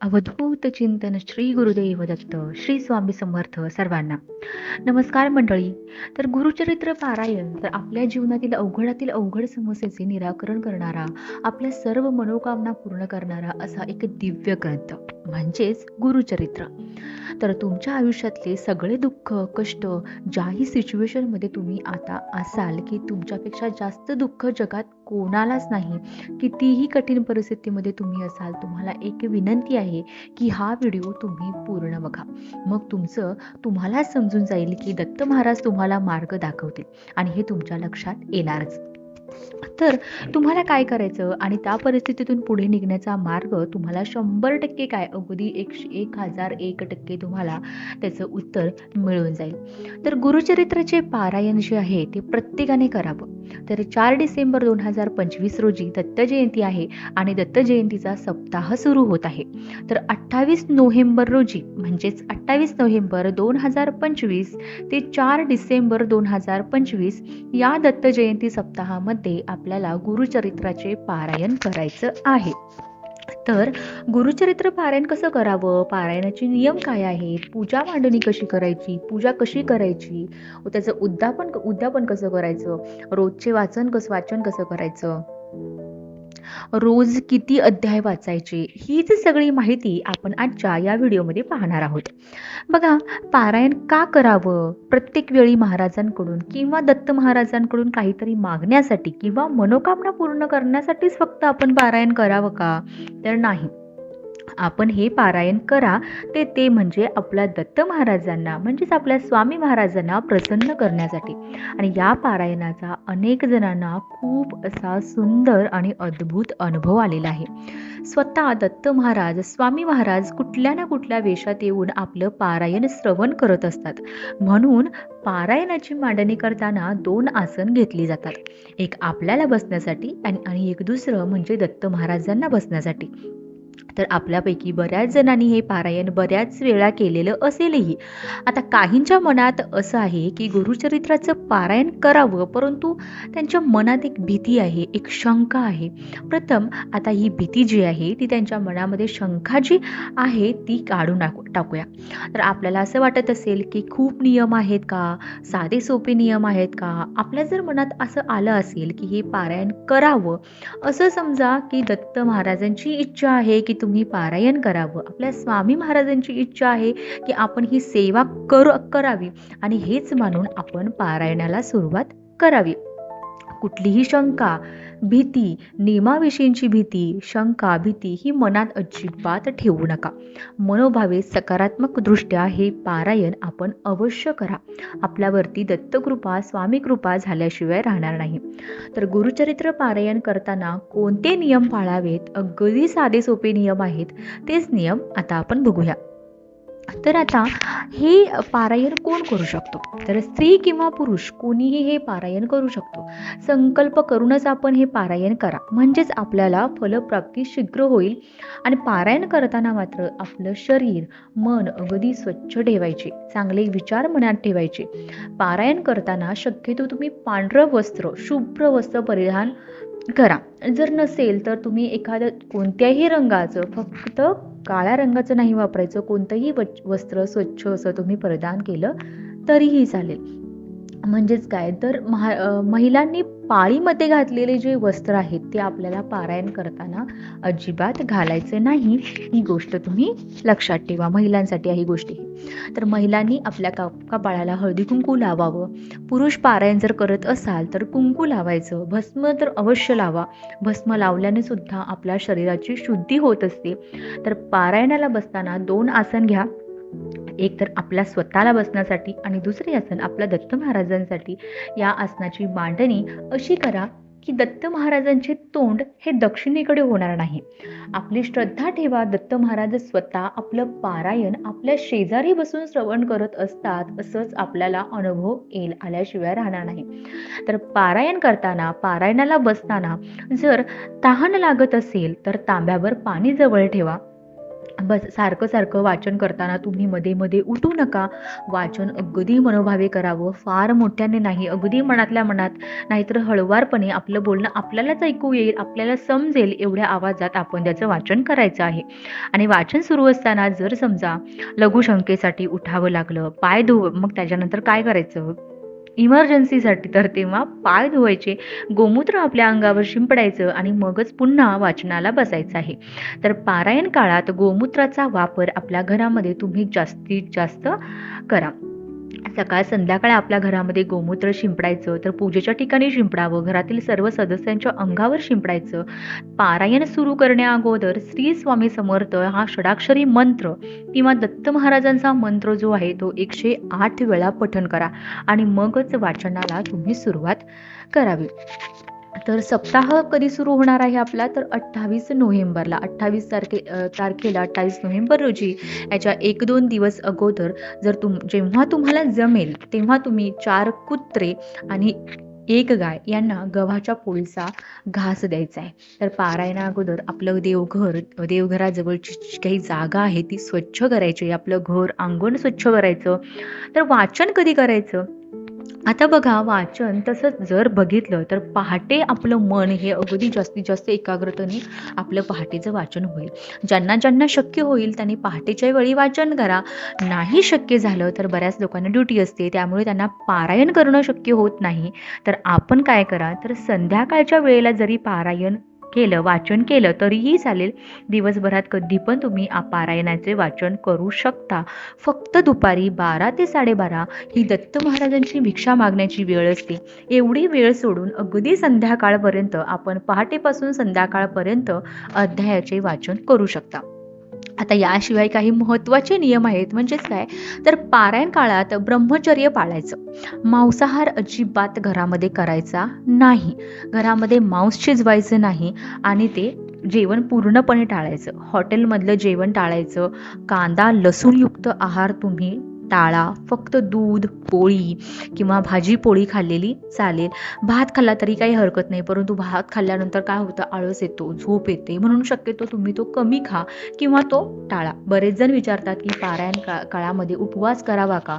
अवधूत चिंतन श्री गुरुदेव दत्त श्री स्वामी समर्थ सर्वांना. नमस्कार मंडळी. तर गुरुचरित्र पारायण तर आपल्या जीवनातील अवघडातील अवघड समस्येचे निराकरण करणारा आपल्या सर्व मनोकामना पूर्ण करणारा असा एक दिव्य ग्रंथ म्हणजेच गुरुचरित्र. तर तुमच्या आयुष्यातले सगळे दुःख कष्ट ज्याही सिच्युएशनमध्ये तुम्ही आता असाल की तुमच्यापेक्षा जास्त दुःख जगात कोणालाच नाही कितीही कठीण परिस्थितीमध्ये तुम्ही असाल तुम्हाला एक विनंती आहे की हा व्हिडिओ तुम्ही पूर्ण बघा. मग तुमचं तुम्हालाच समजून जाईल की दत्त महाराज तुम्हाला मार्ग दाखवतील आणि हे तुमच्या लक्षात येणारच. तर तुम्हाला काय करायचं आणि त्या परिस्थितीतून पुढे निघण्याचा मार्ग तुम्हाला शंभर टक्के काय? अगदी एकशे एक हजार एक टक्के तुम्हाला त्याचं उत्तर मिळून जाईल. तर गुरुचरित्राचे पारायण जे आहे ते प्रत्येकाने करावं. तर चार डिसेंबर दोन हजार पंचवीस रोजी दत्त जयंती आहे आणि दत्त जयंतीचा सप्ताह सुरू होत आहे. तर अठ्ठावीस नोव्हेंबर रोजी म्हणजेच अठ्ठावीस नोव्हेंबर दोन हजार पंचवीस ते चार डिसेंबर दोन हजार पंचवीस या दत्त जयंती सप्ताहामध्ये आपल्याला गुरुचरित्राचे पारायण करायचं आहे. तर गुरुचरित्र पारायण कसं करावं? पारायणाचे नियम काय आहेत? पूजा मांडणी कशी करायची? पूजा कशी करायची? त्याचं उद्यापन उद्यापन कसं करायचं? रोजचे वाचन कसं वाचन कसं करायचं? रोज किती अध्याय वाचायचे हीच सगळी माहिती आपण आजच्या या व्हिडिओमध्ये पाहणार आहोत. बघा पारायण का करावं? प्रत्येक वेळी महाराजांकडून किंवा दत्त महाराजांकडून काहीतरी मागण्यासाठी किंवा मनोकामना पूर्ण करण्यासाठीच फक्त आपण पारायण करावं का? तर नाही. आपण हे पारायण करा. ते ते म्हणजे आपल्या दत्त महाराजांना म्हणजेच आपल्या स्वामी महाराजांना प्रसन्न करण्यासाठी. आणि या पारायणाचा अनेक जणांना खूप असा सुंदर आणि अद्भुत अनुभव आलेला आहे. स्वतः दत्त महाराज स्वामी महाराज कुठल्या ना कुठल्या वेशात येऊन आपलं पारायण श्रवण करत असतात. म्हणून पारायणाची मांडणी करताना दोन आसन घेतली जातात. एक आपल्याला बसण्यासाठी आणि एक दुसरं म्हणजे दत्त महाराजांना बसण्यासाठी. तर आपल्यापैकी बऱ्याच जणांनी हे पारायण बऱ्याच वेळा केलेलं असेलही. आता काहींच्या मनात असं आहे की गुरुचरित्राचं पारायण करावं परंतु त्यांच्या मनात एक भीती आहे एक शंका आहे. प्रथम आता ही भीती जी आहे ती त्यांच्या मनामध्ये शंका जी आहे ती काढून टाकूया. तर आपल्याला असं वाटत असेल की खूप नियम आहेत का? साधे सोपे नियम आहेत का? आपल्या जर मनात असं आलं असेल की हे पारायण करावं असं समजा की दत्त महाराजांची इच्छा आहे की तुम्ही पारायण करावं. आपल्या स्वामी महाराजांची इच्छा आहे की आपण ही सेवा कर करावी. आणि हेच मानून आपण पारायणाला सुरुवात करावी. कुठलीही शंका भीती नियमाविषयींची भीती शंका भीती ही मनात अजिबात ठेवू नका. मनोभावे सकारात्मकदृष्ट्या हे पारायण आपण अवश्य करा. आपल्यावरती दत्तकृपा स्वामी कृपा झाल्याशिवाय राहणार नाही. तर गुरुचरित्र पारायण करताना कोणते नियम पाळावेत? अगदी साधे सोपे नियम आहेत. तेच नियम आता आपण बघूया. तर आता हे पारायण कोण करू शकतो? तर स्त्री किंवा पुरुष कोणीही हे पारायण करू शकतो. संकल्प करूनच आपण हे पारायण करा. म्हणजेच आपल्याला फलप्राप्ती शीघ्र होईल. आणि पारायण करताना मात्र आपलं शरीर मन अगदी स्वच्छ ठेवायचे. चांगले विचार मनात ठेवायचे. पारायण करताना शक्यतो तुम्ही पांढरं वस्त्र शुभ्र वस्त्र परिधान करा. जर नसेल तर तुम्ही एखादं कोणत्याही रंगाचं फक्त काळ्या रंगाचं नाही वापरायचं. कोणतंही वस्त्र स्वच्छ असं तुम्ही परिधान केलं तरीही चालेल. म्हणजेच काय? तर महा महिलांनी पाळीमध्ये घातलेले जे वस्त्र आहेत ते आपल्याला पारायण करताना अजिबात घालायचे नाही. ही गोष्ट तुम्ही लक्षात ठेवा. महिलांसाठी ही गोष्टी तर महिलांनी आपल्या का कपाळाला हळदी कुंकू लावावं. पुरुष पारायण जर करत असाल तर कुंकू लावायचं. भस्म तर अवश्य लावा. भस्म लावल्याने सुद्धा आपल्या शरीराची शुद्धी होत असते. तर पारायणाला बसताना दोन आसन घ्या. एक तर आपल्या स्वतःला बसण्यासाठी आणि दुसरे आसन आपल्या दत्त महाराजांसाठी. या आसनाची मांडणी अशी करा की दत्त महाराजांचे तोंड हे दक्षिणेकडे होणार नाही. आपली श्रद्धा ठेवा दत्त महाराज स्वतः आपलं पारायण आपल्या शेजारी बसून श्रवण करत असतात असंच आपल्याला अनुभव येईल आल्याशिवाय राहणार नाही. तर पारायण करताना पारायणाला बसताना जर तहान लागत असेल तर तांब्यावर पाणी जवळ ठेवा. बस सारखं सारखं वाचन करताना तुम्ही मध्ये मध्ये उठू नका. वाचन अगदी मनोभावे करावं. फार मोठ्याने नाही अगदी मनातल्या मनात. नाहीतर हळवारपणे आपलं बोलणं आपल्यालाच ऐकू येईल आपल्याला समजेल एवढ्या आवाजात आपण त्याचं वाचन करायचं आहे. आणि वाचन सुरू असताना जर समजा लघुशंकेसाठी उठावं लागलं पाय धुव मग त्याच्यानंतर काय करायचं? इमर्जन्सीसाठी तर तेव्हा पाय धुवायचे गोमूत्र आपल्या अंगावर शिंपडायचं आणि मगच पुन्हा वाचनाला बसायचं आहे. तर पारायण काळात गोमूत्राचा वापर आपल्या घरामध्ये तुम्ही जास्तीत जास्त करा. सकाळ संध्याकाळ आपल्या घरामध्ये गोमूत्र शिंपडायचं तर पूजेच्या ठिकाणी शिंपडावं घरातील सर्व सदस्यांच्या अंगावर शिंपडायचं. पारायण सुरू करण्या अगोदर श्री स्वामी समर्थ हा षडाक्षरी मंत्र किंवा दत्त महाराजांचा मंत्र जो आहे तो एकशे आठ वेळा पठण करा आणि मगच वाचनाला तुम्ही सुरुवात करावी. तर सप्ताह कधी सुरू होणार आहे आपला? तर अठ्ठावीस नोव्हेंबरला. अठ्ठावीस तारखे तारखेला अठ्ठावीस नोव्हेंबर रोजी याच्या एक दोन दिवस अगोदर जर तुम जेव्हा तुम्हाला जमेल तेव्हा तुम्ही चार कुत्रे आणि एक गाय यांना गव्हाच्या पोळीचा घास द्यायचा आहे. तर पारायणा अगोदर आपलं देवघर देवघराजवळची जी काही जागा आहे ती स्वच्छ करायची. आपलं घर अंगण स्वच्छ करायचं. तर वाचन कधी करायचं? आता बघा वाचन तसंच जर बघितलं तर पहाटे आपलं मन हे अगदी जास्तीत जास्त एकाग्रतेने आपलं पहाटेचं वाचन होईल. ज्यांना ज्यांना शक्य होईल त्यांनी पहाटेच्या वेळी वाचन करा. नाही शक्य झालं तर बऱ्याच लोकांना ड्युटी असते त्यामुळे त्यांना पारायण करणं शक्य होत नाही. तर आपण काय करा तर संध्याकाळच्या वेळेला जरी पारायण केलं वाचन केलं तरीही चालेल. दिवसभरात कधी पण तुम्ही पारायणाचे वाचन करू शकता. फक्त दुपारी बारा ते साडेबारा ही दत्त महाराजांची भिक्षा मागण्याची वेळ असते. एवढी वेळ सोडून अगदी संध्याकाळपर्यंत आपण पहाटेपासून संध्याकाळपर्यंत अध्यायाचे वाचन करू शकता. आता याशिवाय काही महत्त्वाचे नियम आहेत. म्हणजेच काय? तर पारायण काळात ब्रह्मचर्य पाळायचं. मांसाहार अजिबात घरामध्ये करायचा नाही. घरामध्ये मांस शिजवायचं नाही आणि ते जेवण पूर्णपणे टाळायचं. हॉटेलमधलं जेवण टाळायचं. कांदा लसूणयुक्त आहार तुम्ही टाळा फक्त दूध पोळी किंवा भाजी पोळी खाल्लेली चालेल. भात खाल्ला तरी काही हरकत नाही परंतु भात खाल्ल्यानंतर काय होतं? आळस येतो झोप येते. म्हणून शक्यतो तुम्ही तो कमी खा किंवा तो टाळा. बरेच जण विचारतात की पारायण का काळामध्ये उपवास करावा का?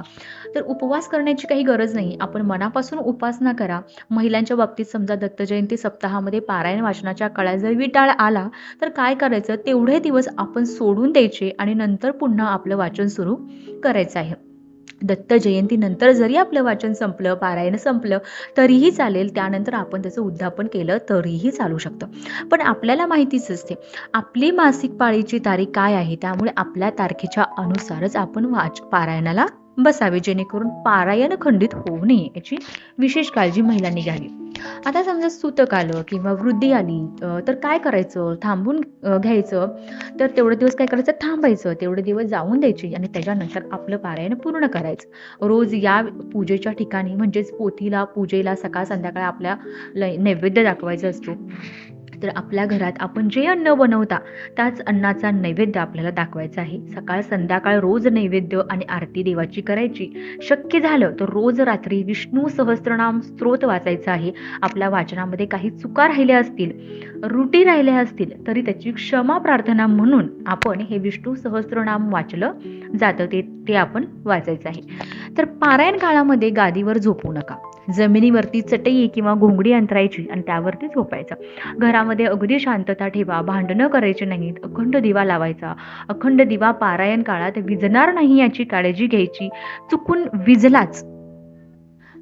तर उपवास करण्याची काही गरज नाही. आपण मनापासून उपासना करा. महिलांच्या बाबतीत समजा दत्त जयंती सप्ताहामध्ये पारायण वाचनाच्या काळात जर विटाळ आला तर काय करायचं? तेवढे दिवस आपण सोडून द्यायचे आणि नंतर पुन्हा आपलं वाचन सुरू करायचं आहे. दत्त जयंतीनंतर जरी आपलं वाचन संपलं पारायण संपलं तरीही चालेल. त्यानंतर आपण त्याचं उद्धापन केलं तरीही चालू शकतं. पण आपल्याला माहितीच असते आपली मासिक पाळीची तारीख काय आहे? त्यामुळे आपल्या तारखेच्या अनुसारच आपण वाच पारायणाला बसावे जेणेकरून पारायण खंडित होऊ नये याची विशेष काळजी महिलांनी घ्यावी. आता समजा सूतक आलं किंवा वृद्धी आली तर काय करायचं? थांबून घ्यायचं. तर तेवढे दिवस काय करायचं? थांबायचं. तेवढे दिवस जाऊन द्यायचे आणि त्याच्यानंतर आपलं पारायण पूर्ण करायचं. रोज या पूजेच्या ठिकाणी म्हणजेच पोथीला पूजेला सकाळ संध्याकाळ आपल्या नैवेद्य दाखवायचा असतो. तर आपल्या घरात आपण जे अन्न बनवता त्याच अन्नाचा नैवेद्य आपल्याला दाखवायचा आहे. सकाळ संध्याकाळ रोज नैवेद्य आणि आरती देवाची करायची. शक्य झालं तर रोज रात्री विष्णू सहस्त्रनाम स्त्रोत वाचायचा आहे. आपल्या वाचनामध्ये काही चुका राहिल्या असतील रुटी राहिल्या असतील तरी त्याची क्षमा प्रार्थना म्हणून आपण हे विष्णू सहस्त्रनाम वाचलं जातं ते ते आपण वाचायचं आहे. तर पारायण काळामध्ये गादीवर झोपू नका. जमिनीवरती चटई किंवा घोंगडी अंतरायची आणि त्यावरती झोपायचं. घरामध्ये अगदी शांतता ठेवा भांडणं करायची नाहीत अखंड दिवा लावायचा. अखंड दिवा पारायण काळात विजणार नाही याची काळजी घ्यायची. चुकून विजलाच.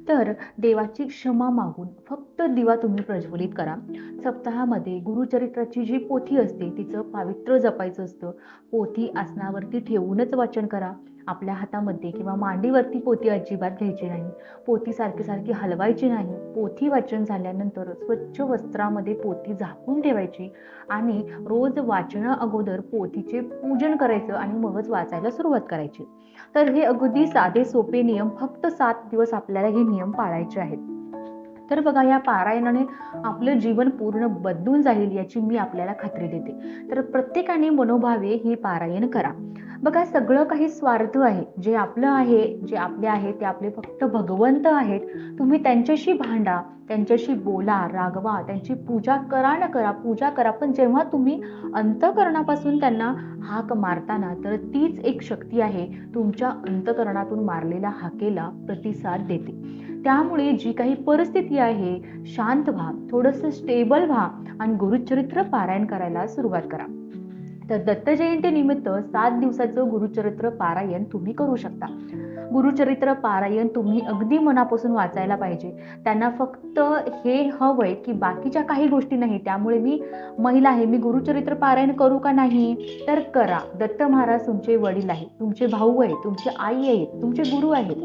तर देवाची क्षमा मागून फक्त दिवा तुम्ही प्रज्वलित करा. सप्ताहामध्ये गुरुचरित्राची जी पोथी असते तिचं पावित्र्य जपायचं असतं. पोथी आसनावरती ठेवूनच वाचन करा. आपल्या हातामध्ये किंवा मांडीवरती पोती अजिबात घ्यायची नाही. पोती सारखी सारखी हलवायची नाही. पोथी वाचन झाल्यानंतर स्वच्छ वस्त्रामध्ये पोथी झाकून ठेवायची आणि रोज वाचना अगोदर पोथीचे पूजन करायचं आणि मगच वाचायला सुरुवात करायची. तर हे अगदी साधे सोपे नियम फक्त सात दिवस आपल्याला हे नियम पाळायचे आहेत. तर बघा या पारायणाने आपलं जीवन पूर्ण बदलून जाईल याची मी आपल्याला खात्री देते. तर प्रत्येकाने मनोभावे हे पारायण करा. बघा सगळं काही स्वार्थ आहे. जे आपलं आहे जे आपले आहे ते आपले फक्त भगवंत आहेत. तुम्ही त्यांच्याशी भांडा त्यांच्याशी बोला रागवा त्यांची पूजा करा न करा पूजा करा. पण जेव्हा तुम्ही अंतकरणापासून त्यांना हाक मारताना तर तीच एक शक्ती आहे. तुमच्या अंतकरणातून मारलेल्या हाकेला प्रतिसाद देते. त्यामुळे जी काही परिस्थिती आहे शांत व्हा थोडंसं स्टेबल व्हा आणि गुरुचरित्र पारायण करायला सुरुवात करा. तर दत्त जयंती निमित्त सात दिवसाचं गुरुचरित्र पारायण तुम्ही करू शकता. गुरुचरित्र पारायण तुम्ही अगदी मनापासून वाचायला पाहिजे. त्यांना फक्त हे हवंय की बाकीच्या काही गोष्टी नाही त्यामुळे मी महिला आहे मी गुरुचरित्र पारायण करू का नाही? तर करा. दत्त महाराज तुमचे वडील आहेत तुमचे भाऊ आहेत तुमची आई आहेत तुमचे गुरु आहेत.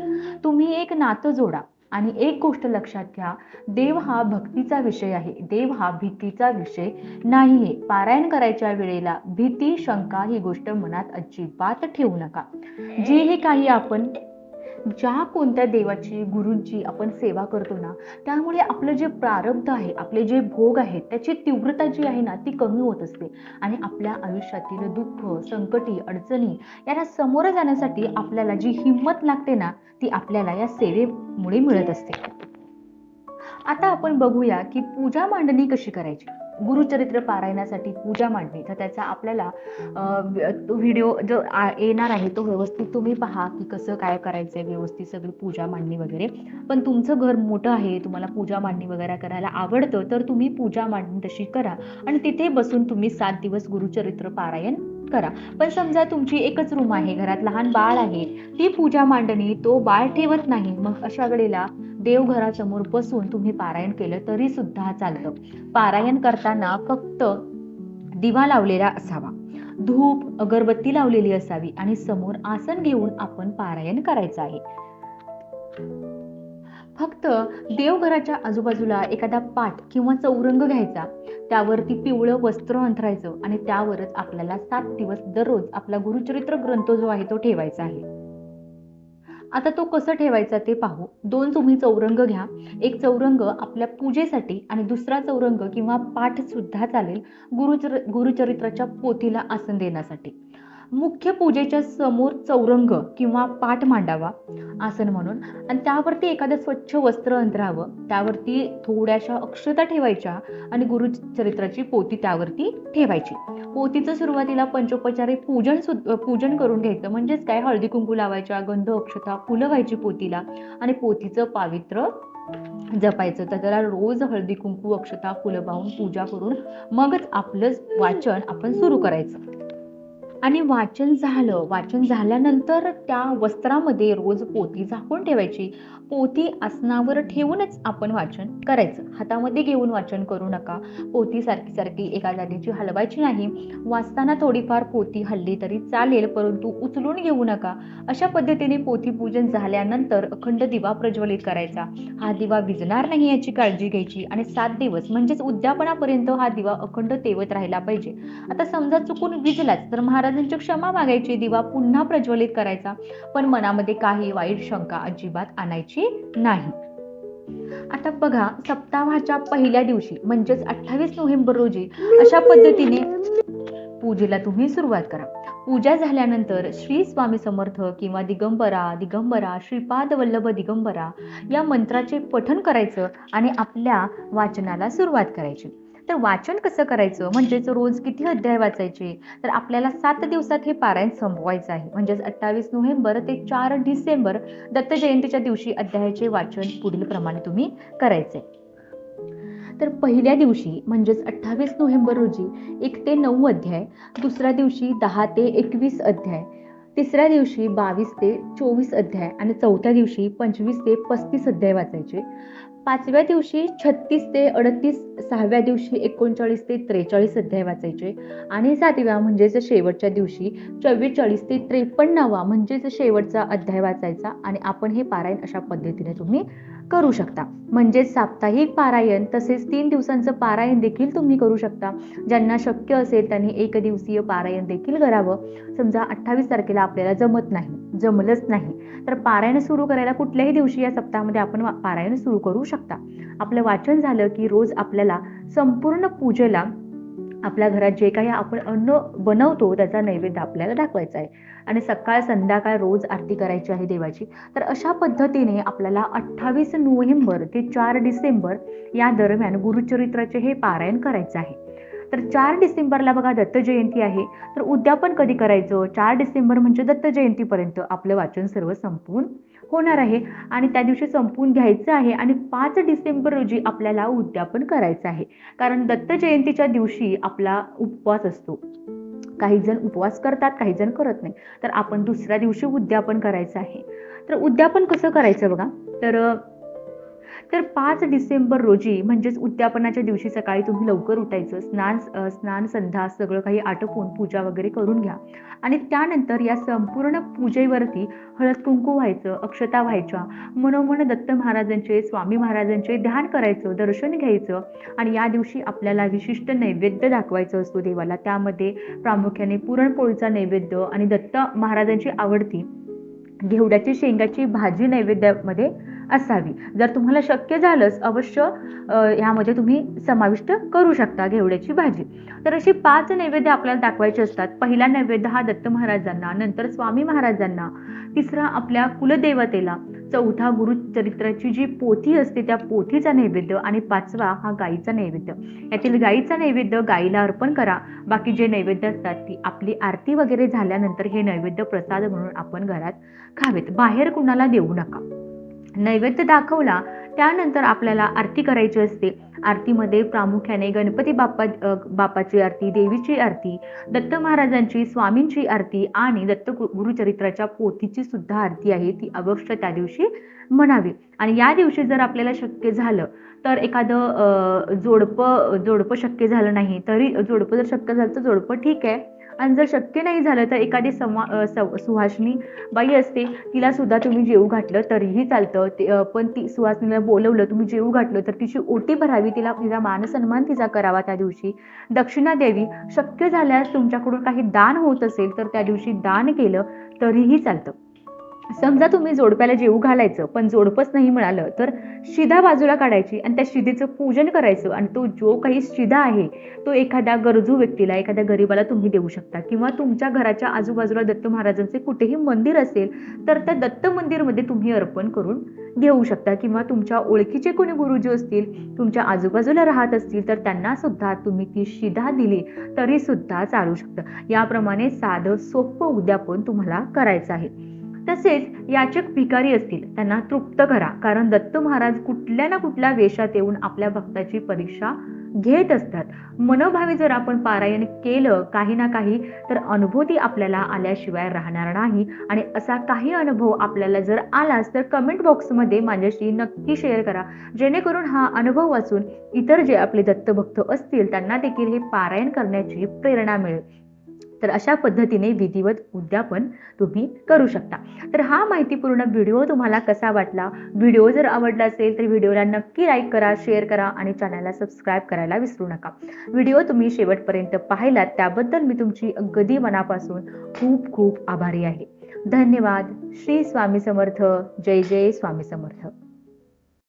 तुम्ही एक नातं जोडा. आणि एक गोष्ट लक्षात घ्या देव हा भक्तीचा विषय आहे देव हा भीतीचा विषय नाही आहे पारायण करायच्या वेळेला भीती शंका ही गोष्ट मनात अजिबात ठेवू नका. जी काही आपण ज्या कोणत्या देवाची गुरूंची आपण सेवा करतो ना त्यामुळे आपलं जे प्रारब्ध आहे आपले जे भोग आहेत त्याची तीव्रता जी आहे ना ती कमी होत असते. आणि आपल्या आयुष्यातील दुःख संकटी अडचणी यांना समोर जाण्यासाठी आपल्याला जी हिंमत लागते ना ती आपल्याला या सेवे मुळे मिळत असते. आता आपण बघूया की पूजा मांडणी कशी करायची? गुरुचरित्र पारायणासाठी पूजा मांडणी. तर त्याचा आपल्याला व्हिडिओ जो येणार आहे तो व्यवस्थित तुम्ही पहा की कसं काय करायचं आहे व्यवस्थित सगळी पूजा मांडणी वगैरे. पण तुमचं घर मोठं आहे तुम्हाला पूजा मांडणी वगैरे करायला आवडतं तर तुम्ही पूजा मांडणी तशी करा. आणि तिथे बसून तुम्ही सात दिवस गुरुचरित्र पारायण करा. पण समजा तुमची एकच रूम आहे घरात लहान बाळ आहे ती पूजा मांडणी तो बाळ ठेवत नाही मग अशा वेळेला देवघरासमोर बसून तुम्ही पारायण केलं तरी सुद्धा चालतं. पारायण करताना फक्त दिवा लावलेला असावा. धूप अगरबत्ती लावलेली असावी आणि समोर आसन घेऊन आपण पारायण करायचं आहे. फक्त देवघराच्या आजूबाजूला एखादा पाठ किंवा चौरंग घ्यायचा. त्यावरती पिवळं वस्त्र अंथरायचं आणि त्यावरच आपल्याला सात दिवस दररोज आपला गुरुचरित्र ग्रंथ जो आहे तो ठेवायचा आहे. आता तो कसं ठेवायचा ते पाहू. दोन तुम्ही चौरंग घ्या. एक चौरंग आपल्या पूजेसाठी आणि दुसरा चौरंग किंवा पाठ सुद्धा चालेल. गुरुचर गुरुचरित्राच्या पोथीला आसन देण्यासाठी. मुख्य पूजेच्या समोर चौरंग किंवा पाठ मांडावा आसन म्हणून. आणि त्यावरती एखादं स्वच्छ वस्त्र अंतरावं त्यावरती थोड्याशा अक्षता ठेवायच्या आणि गुरुचरित्राची पोती त्यावरती ठेवायची. पोतीचं सुरुवातीला पंचोपचारे पूजन पूजन करून घ्यायचं. म्हणजेच काय? हळदी कुंकू लावायच्या गंध अक्षता फुलं व्हायची पोतीला आणि पोतीचं पावित्र जपायचं. तर त्याला रोज हळदी कुंकू अक्षता फुलं वाहून पूजा करून मगच आपलं वाचन आपण सुरू करायचं. आणि वाचन झालं. वाचन झाल्यानंतर त्या वस्त्रामध्ये रोज पोती झाकून ठेवायची. पोती आसनावर ठेवूनच आपण वाचन करायचं. हातामध्ये घेऊन वाचन करू नका. पोती सारखी सारखी एका जागेची हलवायची नाही. वाचताना थोडीफार पोती हल्ली तरी चालेल परंतु उचलून घेऊ नका. अशा पद्धतीने पोथी पूजन झाल्यानंतर अखंड दिवा प्रज्वलित करायचा. हा दिवा विजणार नाही याची काळजी घ्यायची आणि सात दिवस म्हणजेच उद्यापनापर्यंत हा दिवा अखंड तेवत राहिला पाहिजे. आता समजा चुकून विजलाच तर महाराजांची क्षमा मागायची दिवा पुन्हा प्रज्वलित करायचा. पण मनामध्ये काही वाईट शंका अजिबात आणायची नाही. आता बघा सप्ताहाच्या पहिल्या दिवशी म्हणजेच अठ्ठावीस नोव्हेंबर रोजी अशा पद्धतीने पूजेला तुम्ही सुरुवात करा. पूजा झाल्यानंतर श्री स्वामी समर्थ किंवा दिगंबरा दिगंबरा श्रीपाद वल्लभ दिगंबरा या मंत्राचे पठन करायचं आणि आपल्या वाचनाला सुरुवात करायची. तर वाचन कसं करायचं? म्हणजेच रोज किती अध्याय वाचायचे? तर आपल्याला सात दिवसात हे पारायण संपवायचं आहे. म्हणजेच अठ्ठावीस नोव्हेंबर ते चार डिसेंबर दत्त जयंतीच्या दिवशी अध्यायाचे वाचन पुढील प्रमाणे तुम्ही करायचे तर पहिल्या दिवशी म्हणजेच अठ्ठावीस नोव्हेंबर रोजी एक ते नऊ अध्याय दुसऱ्या दिवशी दहा ते एकवीस अध्याय तिसऱ्या दिवशी बावीस ते चोवीस अध्याय आणि चौथ्या दिवशी पंचवीस ते पस्तीस अध्याय वाचायचे. पाचव्या दिवशी छत्तीस ते अडतीस सहाव्या दिवशी एकोणचाळीस ते त्रेचाळीस अध्याय वाचायचे. आणि सातव्या म्हणजेच शेवटच्या दिवशी चव्वेचाळीस ते त्रेपन्नावा म्हणजेच शेवटचा अध्याय वाचायचा. आणि आपण हे पारायण अशा पद्धतीने तुम्ही करू शकता. म्हणजेच साप्ताहिक पारायण तसेच तीन दिवसांचं पारायण देखील तुम्ही करू शकता. ज्यांना शक्य असेल त्यांनी एक दिवसीय पारायण देखील करावं. समजा अठ्ठावीस तारखेला आपल्याला जमत नाही जमलंच नाही. तर पारायण सुरू करायला कुठल्याही दिवशी या सप्ताहामध्ये आपण पारायण सुरू करू शकता. आपलं वाचन झालं की रोज आपल्याला संपूर्ण पूजेला आपल्या घरात जे काही आपण अन्न बनवतो त्याचा नैवेद्य आपल्याला दाखवायचा आहे. आणि सकाळ संध्याकाळ रोज आरती करायची आहे देवाची. तर अशा पद्धतीने आपल्याला अठ्ठावीस नोव्हेंबर ते चार डिसेंबर या दरम्यान गुरुचरित्राचे हे पारायण करायचं आहे. तर चार डिसेंबरला बघा दत्त जयंती आहे. तर उद्यापन कधी करायचं? चार डिसेंबर म्हणजे दत्त जयंतीपर्यंत आपलं वाचन सर्व संपवून होणार आहे. आणि त्या दिवशी संपवून घ्यायचं आहे आणि पाच डिसेंबर रोजी आपल्याला उद्यापन करायचं आहे. कारण दत्त जयंतीच्या दिवशी आपला उपवास असतो. काही जण उपवास करतात काही जण करत नाही. तर आपण दुसऱ्या दिवशी उद्यापन करायचं आहे. तर उद्यापन कसं करायचं बघा? तर तर पाच डिसेंबर रोजी म्हणजेच उद्यापनाच्या दिवशी सकाळी तुम्ही लवकर उठायचं स्नान स्नान संध्या सगळं काही आटोपून पूजा वगैरे करून घ्या. आणि त्यानंतर या संपूर्ण पूजेवरती हळद कुंकू व्हायचं अक्षता व्हायच्या मनोमन दत्त महाराजांचे स्वामी महाराजांचे ध्यान करायचं दर्शन घ्यायचं आणि या दिवशी आपल्याला विशिष्ट नैवेद्य दाखवायचं असतो देवाला. त्यामध्ये प्रामुख्याने पुरणपोळीचा नैवेद्य आणि दत्त महाराजांची आवडती घेवड्याची शेंगाची भाजी नैवेद्यामध्ये असावी. जर तुम्हाला शक्य झालंच अवश्य ह्यामध्ये तुम्ही समाविष्ट करू शकता घेवड्याची भाजी. तर अशी पाच नैवेद्य आपल्याला दाखवायचे असतात. पहिला नैवेद्य हा दत्त महाराजांना नंतर स्वामी महाराजांना तिसरा आपल्या कुलदेवतेला. चौथा गुरुचरित्राची जी पोथी असते त्या पोथीचा नैवेद्य आणि पाचवा हा गाईचा नैवेद्य. यातील गाईचा नैवेद्य गाईला अर्पण करा. बाकी जे नैवेद्य असतात ती आपली आरती वगैरे झाल्यानंतर हे नैवेद्य प्रसाद म्हणून आपण घरात खावेत. बाहेर कुणाला देऊ नका. नैवेद्य दाखवला त्यानंतर आपल्याला आरती करायची असते. आरतीमध्ये प्रामुख्याने गणपती बाप्पा बाप्पाची आरती देवीची आरती दत्त महाराजांची स्वामींची आरती आणि दत्त गुरुचरित्राच्या पोथीची सुद्धा आरती आहे ती अवश्य त्या दिवशी म्हणावी. आणि या दिवशी जर आपल्याला शक्य झालं तर एखादं जोडपं जोडपं शक्य झालं नाही तरी जोडपं जर शक्य झालं तर जोडपं ठीक आहे. आणि जर शक्य नाही झालं तर एखादी समा सव सुहासनी बाई असते तिला सुद्धा तुम्ही जेऊ घातलं तरीही चालतं. ते पण ती सुहासनीला बोलवलं तुम्ही जेऊ घातलं तर तिची ओटी भरावी तिला तिचा मानसन्मान तिचा करावा त्या दिवशी. दक्षिणा द्यावी शक्य झाल्यास तुमच्याकडून काही दान होत असेल तर त्या दिवशी दान केलं तरीही चालतं. समजा तुम्ही जोडप्याला जेऊ घालायचं पण जोडपंच नाही मिळालं तर शिधा बाजूला काढायची आणि त्या शिधेचं पूजन करायचं आणि तो जो काही शिधा आहे तो एखाद्या गरजू व्यक्तीला एखाद्या गरीबाला तुम्ही देऊ शकता. किंवा तुमच्या घराच्या आजूबाजूला दत्त महाराजांचे कुठेही मंदिर असेल तर त्या दत्त मंदिरमध्ये तुम्ही अर्पण करून घेऊ शकता. किंवा तुमच्या ओळखीचे कोणी गुरुजी असतील तुमच्या आजूबाजूला राहत असतील तर त्यांना सुद्धा तुम्ही ती शिधा दिली तरी सुद्धा चालू शकतं. याप्रमाणे साधं सोपं उद्यापन तुम्हाला करायचं आहे. तसेच याचक भिकारी असतील त्यांना तृप्त करा. कारण दत्त महाराज कुठल्या ना कुठल्या वेशात येऊन आपल्या भक्ताची परीक्षा घेत असतात. मनोभावी जर आपण पारायण केलं काही ना काही तर अनुभूती आपल्याला आल्याशिवाय राहणार नाही. आणि असा काही अनुभव आपल्याला जर आलाच तर कमेंट बॉक्समध्ये माझ्याशी नक्की शेअर करा. जेणेकरून हा अनुभव वाचून इतर जे आपले दत्तभक्त असतील त्यांना देखील हे पारायण करण्याची प्रेरणा मिळेल. तर अशा पद्धतीने विधिवत उद्यापन तुम्ही करू शकता. तर हा माहितीपूर्ण व्हिडिओ तुम्हाला कसा वाटला? व्हिडिओ जर आवडला असेल तर व्हिडिओला नक्की लाईक करा शेअर करा आणि चॅनलला सबस्क्राईब करायला विसरू नका. व्हिडिओ तुम्ही शेवटपर्यंत पाहिलात त्याबद्दल मी तुमची अगदी मनापासून खूप खूप आभारी आहे. धन्यवाद. श्री स्वामी समर्थ. जय जय स्वामी समर्थ.